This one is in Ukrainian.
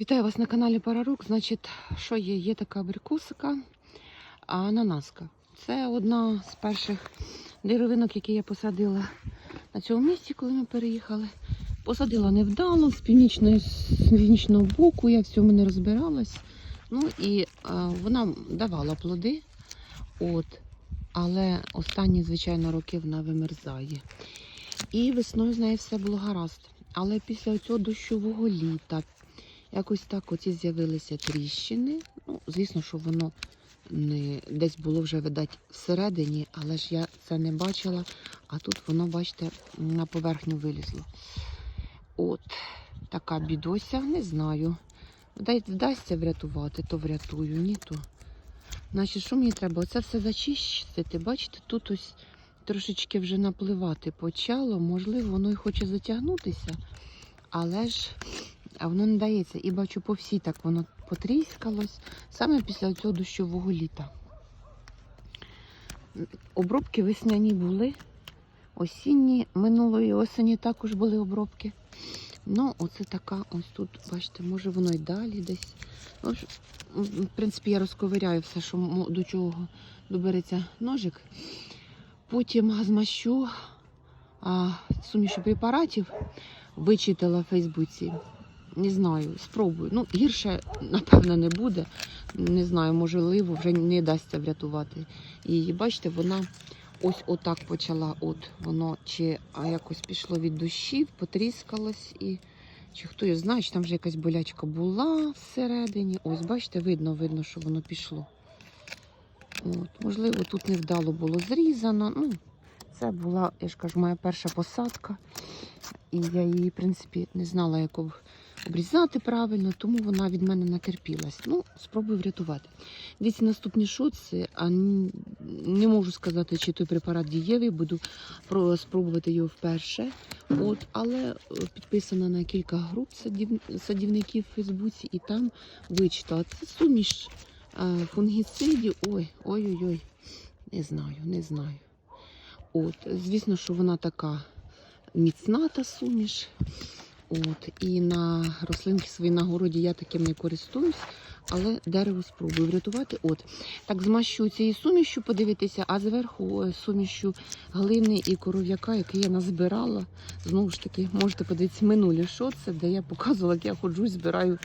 Вітаю вас на каналі Парарук. Значить, що є? Є така абрикосика, ананаска. Це одна з перших деревинок, які я посадила на цьому місці, коли ми переїхали. Посадила невдало з північної з північного боку, я в цьому не розбиралась. Ну і е, вона давала плоди, от, але останні, звичайно, роки вона вимерзає. І весною з нею все було гаразд. Але після цього дощового літа, Якось так оці з'явилися тріщини. Ну, звісно, що воно не десь було вже, видать, всередині, але ж я це не бачила. А тут воно, бачите, на поверхню вилізло. От, така бідося, не знаю. Вдасться врятувати, то врятую, ні то. Значить, що мені треба? Оце все зачистити. Бачите, тут ось трошечки вже напливати почало. Можливо, воно і хоче затягнутися, але ж а воно не дається. І бачу, по всій так воно потріскалось саме після цього дощового літа. Обробки весняні були, осінні, минулої осені також були обробки. Ну, оце така, ось тут, бачите, може воно і далі десь. Ну, в принципі, я розковиряю все, що до чого добереться ножик. Потім змащу а, суміші препаратів, вичитала в Фейсбуці. Не знаю, спробую. Ну, гірше, напевно, не буде. Не знаю, можливо, вже не дасться врятувати. І бачите, вона ось отак почала. От воно чи якось пішло від душів, потріскалось і. Чи хто його знає, чи там вже якась болячка була всередині. Ось, бачите, видно, видно, що воно пішло. От, можливо, тут невдало було зрізано. Ну, це була, я ж кажу, моя перша посадка. І я її, в принципі, не знала, як об- обрізати правильно, тому вона від мене натерпілась. Ну, спробую врятувати. Дивіться, наступні шоци, а не можу сказати, чи той препарат дієвий, буду спробувати його вперше. От, але е, підписана на кілька груп садів, садівників в Фейсбуці, і там вичитала. Це суміш е, фунгіцидів. Ой, ой-ой-ой, не знаю, не знаю. От, звісно, що вона така міцна та суміш. От, і на рослинки свої на городі я таким не користуюсь, але дерево спробую врятувати. От, так змащую цією сумішю, подивитися, а зверху сумішю глини і коров'яка, який я назбирала. Знову ж таки, можете подивитися минулі це, де я показувала, як я ходжу, збираю